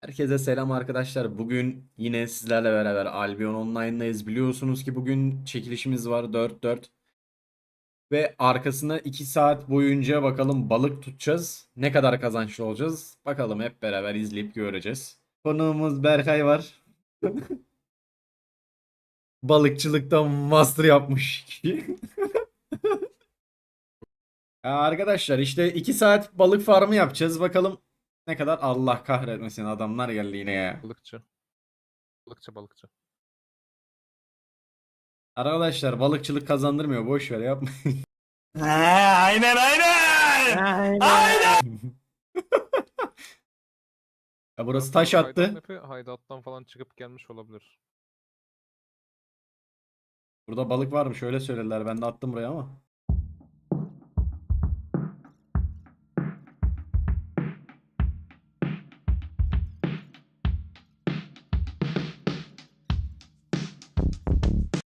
Herkese selam arkadaşlar. Bugün yine sizlerle beraber Albion Online'dayız. Biliyorsunuz ki bugün çekilişimiz var 4-4. Ve arkasına 2 saat boyunca bakalım balık tutacağız. Ne kadar kazançlı olacağız? Bakalım hep beraber izleyip göreceğiz. Konuğumuz Berkay var. Balıkçılıkta master yapmış kişi. Arkadaşlar işte 2 saat balık farmı yapacağız. Bakalım ne kadar Allah kahretmesin adamlar geldi yine ya. Balıkçı. Balıkçı balıkçı. Arkadaşlar balıkçılık kazandırmıyor. Boş ver yapma. aynen aynen. Ya burası taş attı. map'i Haydat'tan falan çıkıp gelmiş olabilir. Burada balık varmış öyle söylediler. Ben de attım buraya ama.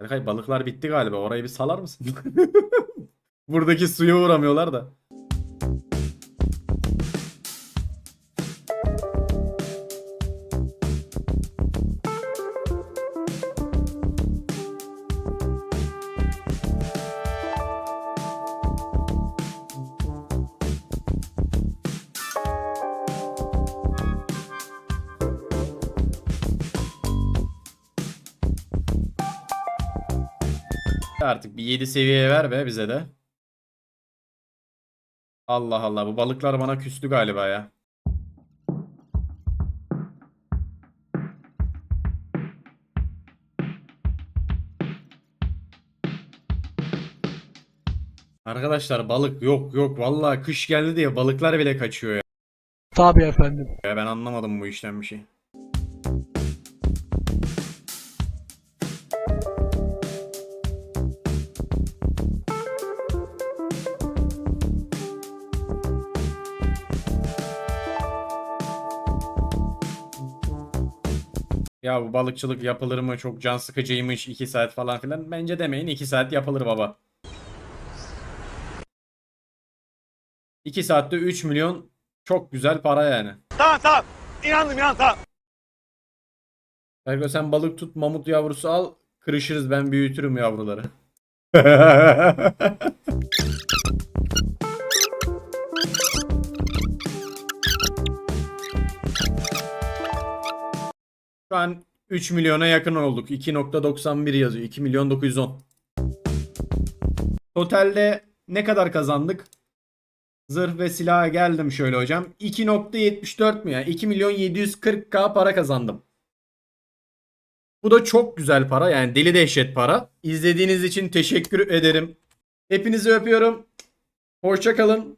Berkay balıklar bitti galiba. Orayı bir salar mısın? Buradaki suya uğramıyorlar da. Artık bir 7 seviyeye ver be bize de. Allah Allah bu balıklar bana küstü galiba ya. Arkadaşlar balık yok yok vallahi kış geldi diye balıklar bile kaçıyor ya. Tabii efendim. Ya Ben anlamadım bu işten bir şey. Ya bu balıkçılık yapılır mı? Çok can sıkıcıymış 2 saat falan filan. Bence demeyin 2 saat yapılır baba. 2 saatte 3 milyon çok güzel para yani. Tamam tamam. İnandım inan tamam. Ergo sen balık tut mamut yavrusu al kırışırız ben büyütürüm yavruları. An 3 milyona yakın olduk. 2.91 yazıyor. 2 milyon 910. Totalde ne kadar kazandık? Zırh ve silaha geldim şöyle hocam. 2.74 mü ya? 2 milyon 740k para kazandım. Bu da çok güzel para. Yani deli dehşet para. İzlediğiniz için teşekkür ederim. Hepinizi öpüyorum. Hoşça kalın.